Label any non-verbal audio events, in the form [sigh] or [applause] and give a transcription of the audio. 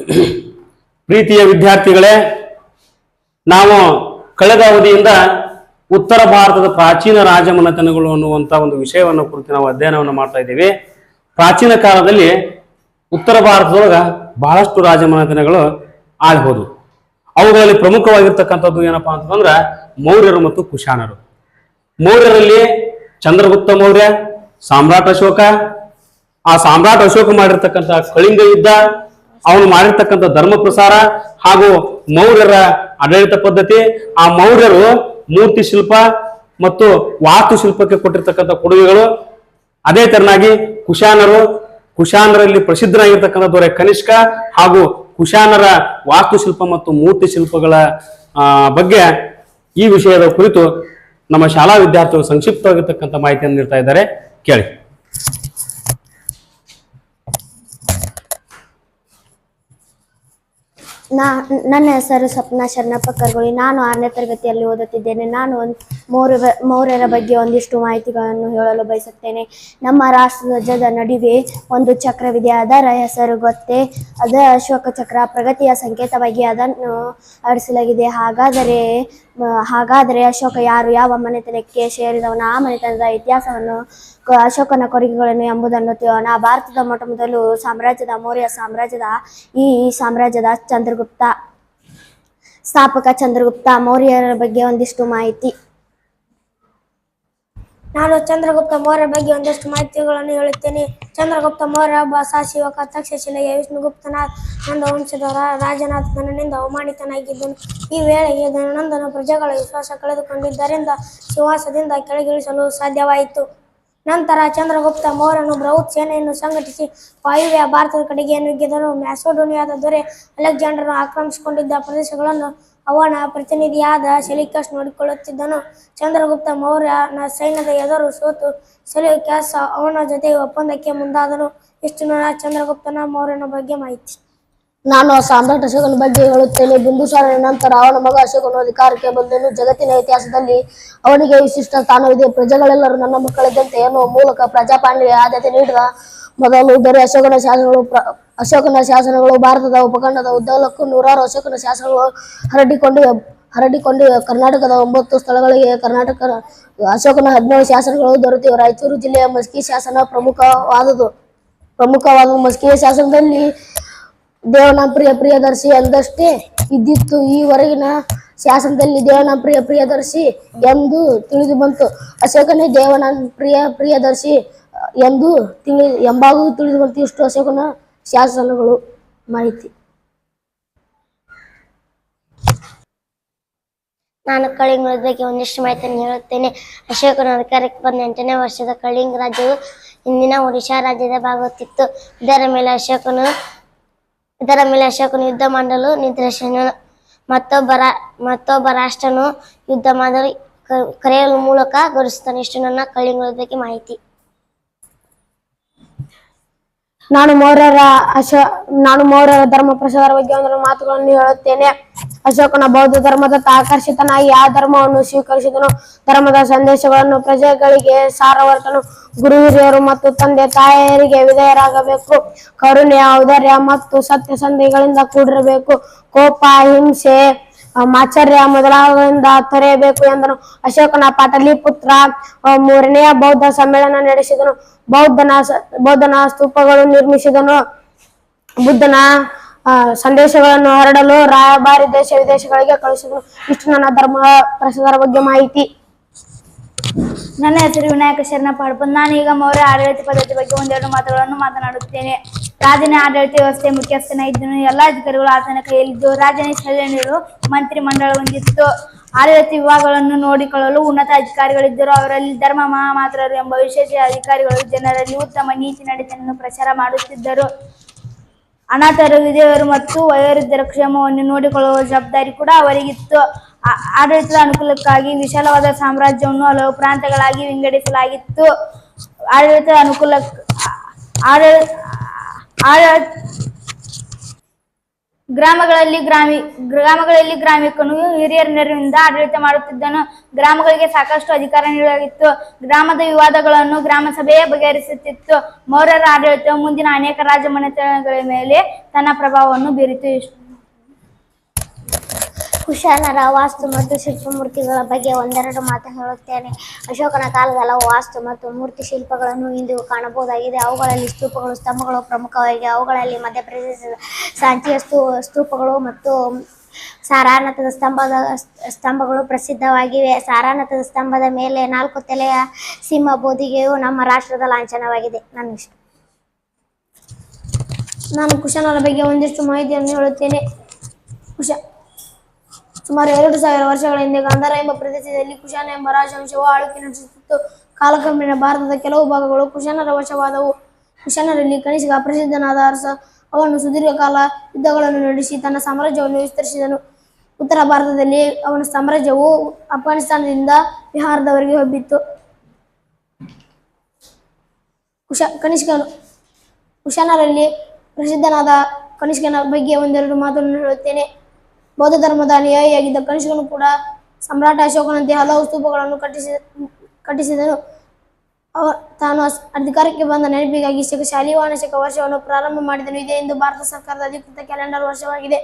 [clears throat] ಪ್ರೀತಿಯ ವಿದ್ಯಾರ್ಥಿಗಳೇ, ನಾವು ಕಳೆದ ಅವಧಿಯಿಂದ ಉತ್ತರ ಭಾರತದ ಪ್ರಾಚೀನ ರಾಜಮನೆತನಗಳು ಅನ್ನುವಂಥ ಒಂದು ವಿಷಯವನ್ನು ಕುರಿತು ನಾವು ಅಧ್ಯಯನವನ್ನು ಮಾಡ್ತಾ ಇದ್ದೀವಿ. ಪ್ರಾಚೀನ ಕಾಲದಲ್ಲಿ ಉತ್ತರ ಭಾರತದೊಳಗ ಬಹಳಷ್ಟು ರಾಜಮನೆತನಗಳು ಆಳ್ಬೋದು ಅವುಗಳಲ್ಲಿ ಪ್ರಮುಖವಾಗಿರ್ತಕ್ಕಂಥದ್ದು ಏನಪ್ಪಾ ಅಂತಂದ್ರೆ ಮೌರ್ಯರು ಮತ್ತು ಕುಶಾಣರು. ಮೌರ್ಯರಲ್ಲಿ ಚಂದ್ರಗುಪ್ತ ಮೌರ್ಯ, ಸಾಮ್ರಾಟ್ ಅಶೋಕ. ಆ ಸಾಮ್ರಾಟ್ ಅಶೋಕ ಮಾಡಿರ್ತಕ್ಕಂಥ ಕಳಿಂಗ ಯುದ್ಧ ಅವನು ಮಾಡಿರ್ತಕ್ಕಂಥ ಧರ್ಮ ಪ್ರಸಾರ ಹಾಗೂ ಮೌರ್ಯರ ಆಡಳಿತ ಪದ್ಧತಿ, ಆ ಮೌರ್ಯರು ಮೂರ್ತಿ ಶಿಲ್ಪ ಮತ್ತು ವಾಸ್ತು ಶಿಲ್ಪಕ್ಕೆ ಕೊಟ್ಟಿರ್ತಕ್ಕಂಥ ಕೊಡುಗೆಗಳು. ಅದೇ ತರನಾಗಿ ಕುಶಾನರು, ಕುಶಾನರಲ್ಲಿ ಪ್ರಸಿದ್ಧನಾಗಿರ್ತಕ್ಕಂಥ ದೊರೆ ಕನಿಷ್ಕ ಹಾಗೂ ಕುಶಾನರ ವಾಸ್ತುಶಿಲ್ಪ ಮತ್ತು ಮೂರ್ತಿ ಶಿಲ್ಪಗಳ ಬಗ್ಗೆ ಈ ವಿಷಯದ ಕುರಿತು ನಮ್ಮ ಶಾಲಾ ವಿದ್ಯಾರ್ಥಿಗಳು ಸಂಕ್ಷಿಪ್ತವಾಗಿರ್ತಕ್ಕಂಥ ಮಾಹಿತಿಯನ್ನು ನೀಡ್ತಾ ಇದ್ದಾರೆ. ಕೇಳಿ. ನಾ ನನ್ನ ಹೆಸರು ಸ್ವಪ್ನ ಶರಣಪ್ಪ ಕರ್ಗೋಳಿ. ನಾನು ಆರನೇ ತರಗತಿಯಲ್ಲಿ ಓದುತ್ತಿದ್ದೇನೆ. ನಾನು ಒಂದು ಮೌರ್ಯ ಮೌರ್ಯರ ಬಗ್ಗೆ ಒಂದಿಷ್ಟು ಮಾಹಿತಿಗಳನ್ನು ಹೇಳಲು ಬಯಸುತ್ತೇನೆ. ನಮ್ಮ ರಾಷ್ಟ್ರಧ್ವಜದ ನಡುವೆ ಒಂದು ಚಕ್ರವಿದೆ, ಅದರ ಹೆಸರು ಗೊತ್ತೇ? ಅದ ಅಶೋಕ ಚಕ್ರ. ಪ್ರಗತಿಯ ಸಂಕೇತವಾಗಿ ಅದನ್ನು ಅಳಿಸಲಾಗಿದೆ ಹಾಗಾದರೆ ಹಾಗಾದರೆ ಅಶೋಕ ಯಾರು? ಯಾವ ಮನೆತನಕ್ಕೆ ಸೇರಿದವನು? ಆ ಮನೆತನದ ಇತಿಹಾಸವನ್ನು ಅಶೋಕನ ಕೊಡುಗೆಗಳನ್ನು ಎಂಬುದನ್ನು ತಿಳಿಯೋಣ. ಭಾರತದ ಮೊಟ್ಟ ಮೊದಲು ಸಾಮ್ರಾಜ್ಯದ, ಮೌರ್ಯ ಸಾಮ್ರಾಜ್ಯದ, ಈ ಸಾಮ್ರಾಜ್ಯದ ಚಂದ್ರಗುಪ್ತ, ಸ್ಥಾಪಕ ಚಂದ್ರಗುಪ್ತ. ಮೌರ್ಯರ ಬಗ್ಗೆ ಒಂದಿಷ್ಟು ಮಾಹಿತಿ. ನಾನು ಚಂದ್ರಗುಪ್ತ ಮೌರ್ಯ ಬಗ್ಗೆ ಒಂದಷ್ಟು ಮಾಹಿತಿಗಳನ್ನು ಹೇಳುತ್ತೇನೆ. ಚಂದ್ರಗುಪ್ತ ಮೌರ್ಯ ಒಬ್ಬ ಸಾಹಸಿವಕ ತಕ್ಷಶಿಲೆಯ ವಿಷ್ಣುಗುಪ್ತನ ನಂದ ವಂಶದ ರಾಜನಾಥ್ ರಾಜನಾಥ ಧನನಿಂದ ಅವಮಾನಿತನಾಗಿದ್ದನು. ಈ ವೇಳೆಗೆ ಧನನಂದನ ಪ್ರಜೆಗಳ ವಿಶ್ವಾಸ ಕಳೆದುಕೊಂಡಿದ್ದರಿಂದ ಸಿಂಹಾಸದಿಂದ ಕೆಳಗಿಳಿಸಲು ಸಾಧ್ಯವಾಯಿತು. ನಂತರ ಚಂದ್ರಗುಪ್ತ ಮೌರ್ಯನು ಬೃಹತ್ ಸೇನೆಯನ್ನು ಸಂಘಟಿಸಿ ವಾಯುವ್ಯ ಭಾರತದ ಕಡೆಗೆ ನುಗ್ಗಿದನು. ಮ್ಯಾಸೋಡೋನಿಯಾದ ದೊರೆ ಅಲೆಕ್ಸಾಂಡರ್ನು ಆಕ್ರಮಿಸಿಕೊಂಡಿದ್ದ ಪ್ರದೇಶಗಳನ್ನು ಅವನ ಪ್ರತಿನಿಧಿಯಾದ ಸೆಲಿಕಸ್ ನೋಡಿಕೊಳ್ಳುತ್ತಿದ್ದನು. ಚಂದ್ರಗುಪ್ತ ಮೌರ್ಯನ ಸೈನ್ಯದ ಎದುರು ಸೋತು ಸೆಲಿಕಸ್ ಅವನ ಜೊತೆ ಒಪ್ಪಂದಕ್ಕೆ ಮುಂದಾದನು. ಇಷ್ಟು ನನ್ನ ಚಂದ್ರಗುಪ್ತನ ಮೌರ್ಯನ ಬಗ್ಗೆ ಮಾಹಿತಿ. ನಾನು ಸಾಮ್ರಾಟ್ ಅಶೋಕನ ಬಗ್ಗೆ ಹೇಳುತ್ತೇನೆ. ಬಿಂದುಸಾರ ನಂತರ ಅವನ ಮಗ ಅಶೋಕನು ಅಧಿಕಾರಕ್ಕೆ ಬಂದನು. ಜಗತ್ತಿನ ಇತಿಹಾಸದಲ್ಲಿ ಅವನಿಗೆ ವಿಶಿಷ್ಟ ಸ್ಥಾನವಿದೆ. ಪ್ರಜೆಗಳೆಲ್ಲರೂ ನನ್ನ ಮಕ್ಕಳಿದ್ದಂತೆ ಎನ್ನುವ ಮೂಲಕ ಪ್ರಜಾಪಾಲನೆಗೆ ಆದ್ಯತೆ ನೀಡಿದ ಮೊದಲು ದೊರೆ ಅಶೋಕನ ಶಾಸನಗಳು ಅಶೋಕನ ಶಾಸನಗಳು, ಭಾರತದ ಉಪಖಂಡದ ಉದ್ದಗಲಕ್ಕೂ ನೂರಾರು ಅಶೋಕನ ಶಾಸನಗಳು ಹರಡಿಕೊಂಡು ಹರಡಿಕೊಂಡು ಕರ್ನಾಟಕದ ಒಂಬತ್ತು ಸ್ಥಳಗಳಿಗೆ ಕರ್ನಾಟಕ, ಅಶೋಕನ ಹದಿನೇಳು ಶಾಸನಗಳು ದೊರೆತಿವೆ. ರಾಯಚೂರು ಜಿಲ್ಲೆಯ ಮಸ್ಕಿ ಶಾಸನ ಪ್ರಮುಖವಾದುದು. ಪ್ರಮುಖವಾದ ಮಸ್ಕಿಯ ಶಾಸನದಲ್ಲಿ ದೇವನ ಪ್ರಿಯ ಪ್ರಿಯದರ್ಶಿ ಎಂದಷ್ಟೇ ಇದ್ದಿತ್ತು. ಈವರೆಗಿನ ಶಾಸನದಲ್ಲಿ ದೇವನ ಪ್ರಿಯ ಪ್ರಿಯದರ್ಶಿ ಎಂದು ತಿಳಿದು ಬಂತು. ಅಶೋಕನೇ ದೇವನ ಪ್ರಿಯ ಪ್ರಿಯದರ್ಶಿ. ಎಂದು ತಿಳಿ ಎಂಬಾಗೂ ತಿಳಿದು ಬಂತು ಇಷ್ಟು ಅಶೋಕನ ಶಾಸನಗಳು ಮಾಹಿತಿ. ನಾನು ಕಳಿಂಗ ಬಗ್ಗೆ ಒಂದಿಷ್ಟು ಮಾಹಿತಿಯನ್ನು ಹೇಳುತ್ತೇನೆ. ಅಶೋಕನ ಅಧಿಕಾರಕ್ಕೆ ಬಂದ ಎಂಟನೇ ವರ್ಷದ ಕಳಿಂಗ ರಾಜ್ಯವು ಇಂದಿನ ಒಡಿಶಾ ರಾಜ್ಯದ ಭಾಗವತ್ತಿತ್ತು. ಇದರ ಮೇಲೆ ಅಶೋಕನು, ಇದರ ಮೇಲೆ ಅಶೋಕನು ಯುದ್ಧ ಮಾಡಲು ನಿರ್ದೇಶನ, ಮತ್ತೊಬ್ಬ ಮತ್ತೊಬ್ಬ ರಾಷ್ಟ್ರನು ಯುದ್ಧ ಮಾಡಲು ಕರೆಯಲು ಮೂಲಕ ಗೌರವಿಸುತ್ತಾನೆ. ಇಷ್ಟು ನನ್ನ ಕಳಿಂಗ ಬಗ್ಗೆ ಮಾಹಿತಿ. ನಾನು ಮೌರ್ಯರ ಅಶ, ನಾನು ಮೌರ್ಯರ ಧರ್ಮ ಪ್ರಸಾರ ಬಗ್ಗೆ ಒಂದು ಮಾತುಗಳನ್ನು ಹೇಳುತ್ತೇನೆ. ಅಶೋಕನ ಬೌದ್ಧ ಧರ್ಮದತ್ತ ಆಕರ್ಷಿತನಾಗಿ ಆ ಧರ್ಮವನ್ನು ಸ್ವೀಕರಿಸಿದನು. ಧರ್ಮದ ಸಂದೇಶಗಳನ್ನು ಪ್ರಜೆಗಳಿಗೆ ಸಾರವರ್ತನು ಗುರು ಹಿರಿಯರು ಮತ್ತು ತಂದೆ ತಾಯಿಯರಿಗೆ ವಿಧೇಯರಾಗಬೇಕು. ಕರುಣೆ, ಔದಾರ್ಯ ಮತ್ತು ಸತ್ಯಸಂಧಿಗಳಿಂದ ಕೂಡಿರಬೇಕು. ಕೋಪ, ಹಿಂಸೆ ಮಾಚರ್ಯ ಮೊದಲಾದರಿಂದ ತೊರೆಯಬೇಕು ಎಂದನು. ಅಶೋಕನ ಪಾಟಲಿಪುತ್ರ ಪುತ್ರ ಮೂರನೆಯ ಬೌದ್ಧ ಸಮ್ಮೇಳನ ನಡೆಸಿದನು. ಬೌದ್ಧನ ಬೌದ್ಧನ ಸ್ತೂಪಗಳು ನಿರ್ಮಿಸಿದನು. ಬುದ್ಧನ ಸಂದೇಶಗಳನ್ನು ಹರಡಲು ರಾಯಭಾರಿ ದೇಶ ವಿದೇಶಗಳಿಗೆ ಕಳಿಸಿದನು ಇಷ್ಟು ನನ್ನ ಧರ್ಮ, ಪ್ರಸಾದರ ಬಗ್ಗೆ ಮಾಹಿತಿ. ನನ್ನ ಹೆಸರು ವಿನಾಯಕ ಶರಣಪ್ಪ ನಾನು ನಾನೀಗ ಮೌರ್ಯ ಆಡಳಿತ ಪದ್ಧತಿ ಬಗ್ಗೆ ಒಂದೆರಡು ಮಾತುಗಳನ್ನು ಮಾತನಾಡುತ್ತೇನೆ. ರಾಜನ ಆಡಳಿತ ವ್ಯವಸ್ಥೆ ಮುಖ್ಯಸ್ಥನ ಎಲ್ಲ ಅಧಿಕಾರಿಗಳು ಆತನ ಕೈಯಲ್ಲಿದ್ದು ರಾಜನ ನೀಡಲು ಮಂತ್ರಿ ಮಂಡಳ ಹೊಂದಿತ್ತು ಆಡಳಿತ ವಿಭಾಗಗಳನ್ನು ನೋಡಿಕೊಳ್ಳಲು ಉನ್ನತ ಅಧಿಕಾರಿಗಳಿದ್ದರು. ಅವರಲ್ಲಿ ಧರ್ಮ ಮಹಾಮಾತ್ರರು ಎಂಬ ವಿಶೇಷ ಅಧಿಕಾರಿಗಳು ಜನರಲ್ಲಿ ಉತ್ತಮ ನೀತಿ ನಡೆತನನ್ನು ಪ್ರಚಾರ ಮಾಡುತ್ತಿದ್ದರು. ಅನಾಥರು ವಿಧವರು ಮತ್ತು ವಯೋವೃದ್ಧರ ಕ್ಷೇಮವನ್ನು ನೋಡಿಕೊಳ್ಳುವ ಜವಾಬ್ದಾರಿ ಕೂಡ ಅವರಿಗಿತ್ತು. ಆ- ಆಡಳಿತದ ಅನುಕೂಲಕ್ಕಾಗಿ ವಿಶಾಲವಾದ ಸಾಮ್ರಾಜ್ಯವನ್ನು ಹಲವು ಪ್ರಾಂತಗಳಾಗಿ ವಿಂಗಡಿಸಲಾಗಿತ್ತು. ಆಡಳಿತದ ಅನುಕೂಲ ಆಡಳಿತ ಆಡಳಿತ ಗ್ರಾಮಗಳಲ್ಲಿ ಗ್ರಾಮಿ, ಗ್ರಾಮಗಳಲ್ಲಿ ಗ್ರಾಮಿಕನು ಹಿರಿಯರ ನೆರವಿನಿಂದ ಆಡಳಿತ ಮಾಡುತ್ತಿದ್ದನು. ಗ್ರಾಮಗಳಿಗೆ ಸಾಕಷ್ಟು ಅಧಿಕಾರ ನೀಡಲಾಗಿತ್ತು. ಗ್ರಾಮದ ವಿವಾದಗಳನ್ನು ಗ್ರಾಮ ಸಭೆಯೇ ಬಗೆಹರಿಸುತ್ತಿತ್ತು. ಮೌರ್ಯರ ಆಡಳಿತವು ಮುಂದಿನ ಅನೇಕ ರಾಜಮನೆತನಗಳ ಮೇಲೆ ತನ್ನ ಪ್ರಭಾವವನ್ನು ಬೀರಿತು. ಕುಶಾನರ ವಾಸ್ತು ಮತ್ತು ಶಿಲ್ಪಮೂರ್ತಿಗಳ ಬಗ್ಗೆ ಒಂದೆರಡು ಮಾತು ಹೇಳುತ್ತೇನೆ. ಅಶೋಕನ ಕಾಲದ ಹಲವು ವಾಸ್ತು ಮತ್ತು ಮೂರ್ತಿ ಶಿಲ್ಪಗಳನ್ನು ಇಂದು ಕಾಣಬಹುದಾಗಿದೆ. ಅವುಗಳಲ್ಲಿ ಸ್ತೂಪಗಳು, ಸ್ತಂಭಗಳು ಪ್ರಮುಖವಾಗಿ ಅವುಗಳಲ್ಲಿ ಮಧ್ಯಪ್ರದೇಶದ ಸಾಂಚಿಯ ಸ್ತೂ, ಸ್ತೂಪಗಳು ಮತ್ತು ಸಾರಾನಾಥದ ಸ್ತಂಭದ ಸ್ತಂಭಗಳು ಪ್ರಸಿದ್ಧವಾಗಿವೆ. ಸಾರಾನಾಥದ ಸ್ತಂಭದ ಮೇಲೆ ನಾಲ್ಕು ತಲೆಯ ಸಿಂಹ ಬೋಧಿಗೆಯು ನಮ್ಮ ರಾಷ್ಟ್ರದ ಲಾಂಛನವಾಗಿದೆ. ನನ್ನ ಇಷ್ಟ. ನಾನು ಕುಶಾಲರ ಬಗ್ಗೆ ಒಂದಿಷ್ಟು ಮಾಹಿತಿಯನ್ನು ಹೇಳುತ್ತೇನೆ. ಕುಶ ಸುಮಾರು ಎರಡು ಸಾವಿರ ವರ್ಷಗಳ ಹಿಂದೆ ಗಾಂಧಾರ ಎಂಬ ಪ್ರದೇಶದಲ್ಲಿ ಕುಶಾನ ಎಂಬ ರಾಜವಂಶವು ಆಳ್ವಿಕೆ ನಡೆಸುತ್ತಿತ್ತು. ಕಾಲಕ್ರಮೇಣ ಭಾರತದ ಕೆಲವು ಭಾಗಗಳು ಕುಶಾನರ ವಶವಾದವು. ಕುಶಾನರಲ್ಲಿ ಕನಿಷ್ಕ ಪ್ರಸಿದ್ಧನಾದ ಅರಸ ಅವನು ಸುದೀರ್ಘ ಕಾಲ ಯುದ್ಧಗಳನ್ನು ನಡೆಸಿ ತನ್ನ ಸಾಮ್ರಾಜ್ಯವನ್ನು ವಿಸ್ತರಿಸಿದನು. ಉತ್ತರ ಭಾರತದಲ್ಲಿ ಅವನ ಸಾಮ್ರಾಜ್ಯವು ಅಫ್ಘಾನಿಸ್ತಾನದಿಂದ ಬಿಹಾರದವರೆಗೆ ಹಬ್ಬಿತ್ತು. ಕುಶ ಕನಿಷ್ಕನು ಕುಶಾನರಲ್ಲಿ ಪ್ರಸಿದ್ಧನಾದ ಕನಿಷ್ಕನ ಬಗ್ಗೆ ಒಂದೆರಡು ಮಾತನ್ನು ಹೇಳುತ್ತೇನೆ. ಬೌದ್ಧ ಧರ್ಮದ ಅನುಯಾಯಿಯಾಗಿದ್ದ ಕನಿಷ್ಕನು ಕೂಡ ಸಮ್ರಾಟ ಅಶೋಕನಂತೆ ಹಲವು ಸ್ತೂಪಗಳನ್ನು ಕಟ್ಟಿಸಿದ ಕಟ್ಟಿಸಿದನು ತಾನು ಅಧಿಕಾರಕ್ಕೆ ಬಂದ ನೆನಪಿಗಾಗಿ ಶಕ ಶಾಲಿವಾಹನ ಶಕ ವರ್ಷವನ್ನು ಪ್ರಾರಂಭ ಮಾಡಿದನು. ಇದೆ ಎಂದು ಭಾರತ ಸರ್ಕಾರದ ಅಧಿಕೃತ ಕ್ಯಾಲೆಂಡರ್ ವರ್ಷವಾಗಿದೆ.